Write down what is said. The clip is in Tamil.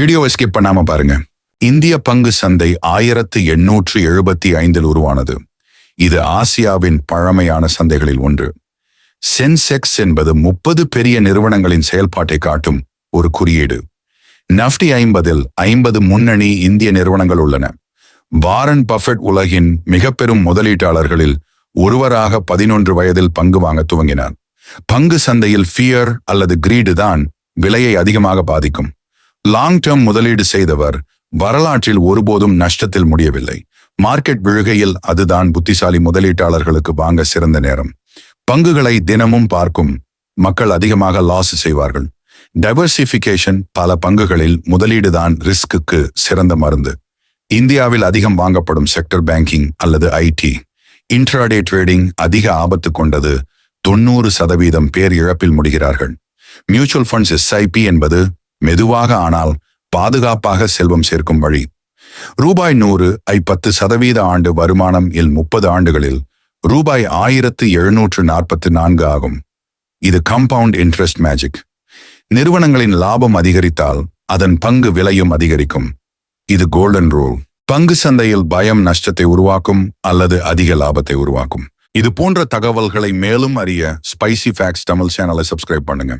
வீடியோவை ஸ்கிப் பண்ணாம பாருங்க. இந்திய பங்கு சந்தை ஆயிரத்து எண்ணூற்று எழுபத்தி ஐந்தில் உருவானது. இது ஆசியாவின் பழமையான சந்தைகளில் ஒன்று. சென்செக்ஸ் என்பது முப்பது பெரிய நிறுவனங்களின் செயல்பாட்டை காட்டும் ஒரு குறியீடு. நஃப்டி ஐம்பதில் ஐம்பது முன்னணி இந்திய நிறுவனங்கள் உள்ளன. வாரன் பஃபெட் உலகின் மிக பெரும் முதலீட்டாளர்களில் ஒருவராக பதினொன்று வயதில் பங்கு வாங்க துவங்கினார். பங்கு சந்தையில் ஃபியர் அல்லது கிரீடு தான் விலையை அதிகமாக பாதிக்கும். லாங் டேர்ம் முதலீடு செய்தவர் வரலாற்றில் ஒருபோதும் நஷ்டத்தில் முடியவில்லை. மார்க்கெட் விழுகையில் அதுதான் புத்திசாலி முதலீட்டாளர்களுக்கு வாங்க சிறந்த நேரம். பங்குகளை தினமும் பார்க்கும் மக்கள் அதிகமாக லாஸ் செய்வார்கள். டைவர்சிபிகேஷன் பல பங்குகளில் முதலீடுதான் ரிஸ்க்கு சிறந்த மருந்து. இந்தியாவில் அதிகம் வாங்கப்படும் செக்டர் பேங்கிங் அல்லது ஐடி இன்ட்ராடே ட்ரேடிங் அதிக ஆபத்து கொண்டது. தொண்ணூறு சதவீதம் பேர் இழப்பில் முடிகிறார்கள். மியூச்சுவல் ஃபண்ட்ஸ் எஸ்ஐபி என்பது மெதுவாக ஆனால் பாதுகாப்பாக செல்வம் சேர்க்கும் வழி. ரூபாய் நூறு ஐ பத்து சதவீத ஆண்டு வருமானம் இல் முப்பது ஆண்டுகளில் ரூபாய் ஆயிரத்து எழுநூற்று நாற்பத்தி நான்கு ஆகும். இது கம்பவுண்ட் இன்ட்ரெஸ்ட் மேஜிக் நிறுவனங்களின் லாபம் அதிகரித்தால் அதன் பங்கு விலையும் அதிகரிக்கும். இது கோல்டன் ரூல் பங்கு சந்தையில் பயம் நஷ்டத்தை உருவாக்கும் அல்லது அதிக லாபத்தை உருவாக்கும். இது போன்ற தகவல்களை மேலும் அறிய ஸ்பைசி ஃபேக்ஸ் தமிழ் சேனலை சப்ஸ்கிரைப் பண்ணுங்க.